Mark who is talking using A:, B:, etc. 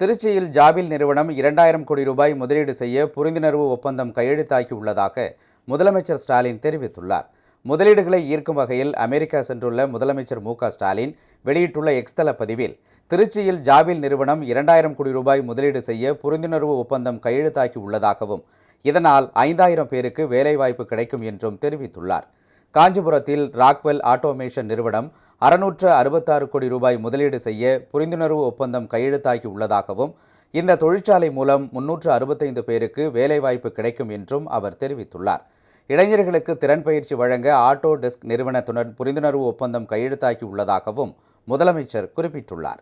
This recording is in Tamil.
A: திருச்சியில் ஜாபில் நிறுவனம் இரண்டாயிரம் கோடி ரூபாய் முதலீடு செய்ய புரிந்துணர்வு ஒப்பந்தம் கையெழுத்தாகியுள்ளதாக முதலமைச்சர் ஸ்டாலின் தெரிவித்துள்ளார். முதலீடுகளை ஈர்க்கும் வகையில் அமெரிக்கா சென்றுள்ள முதலமைச்சர் மு ஸ்டாலின் வெளியிட்டுள்ள எக்ஸ்தல பதிவில் திருச்சியில் ஜாபில் நிறுவனம் இரண்டாயிரம் கோடி ரூபாய் முதலீடு செய்ய புரிந்துணர்வு ஒப்பந்தம் கையெழுத்தாக்கி உள்ளதாகவும் இதனால் ஐந்தாயிரம் பேருக்கு வேலைவாய்ப்பு கிடைக்கும் என்றும் தெரிவித்துள்ளார். காஞ்சிபுரத்தில் ராக்வெல் ஆட்டோமேஷன் நிறுவனம் அறுநூற்று அறுபத்தாறு கோடி ரூபாய் முதலீடு செய்ய புரிந்துணர்வு ஒப்பந்தம் கையெழுத்தாகி உள்ளதாகவும் இந்த தொழிற்சாலை மூலம் முன்னூற்று அறுபத்தைந்து பேருக்கு வேலைவாய்ப்பு கிடைக்கும் என்றும் அவர் தெரிவித்துள்ளார். இளைஞர்களுக்கு திறன் பயிற்சி வழங்க ஆட்டோ டெஸ்க் நிறுவனத்துடன் புரிந்துணர்வு ஒப்பந்தம் கையெழுத்தாகி உள்ளதாகவும் முதலமைச்சர் குறிப்பிட்டுள்ளார்.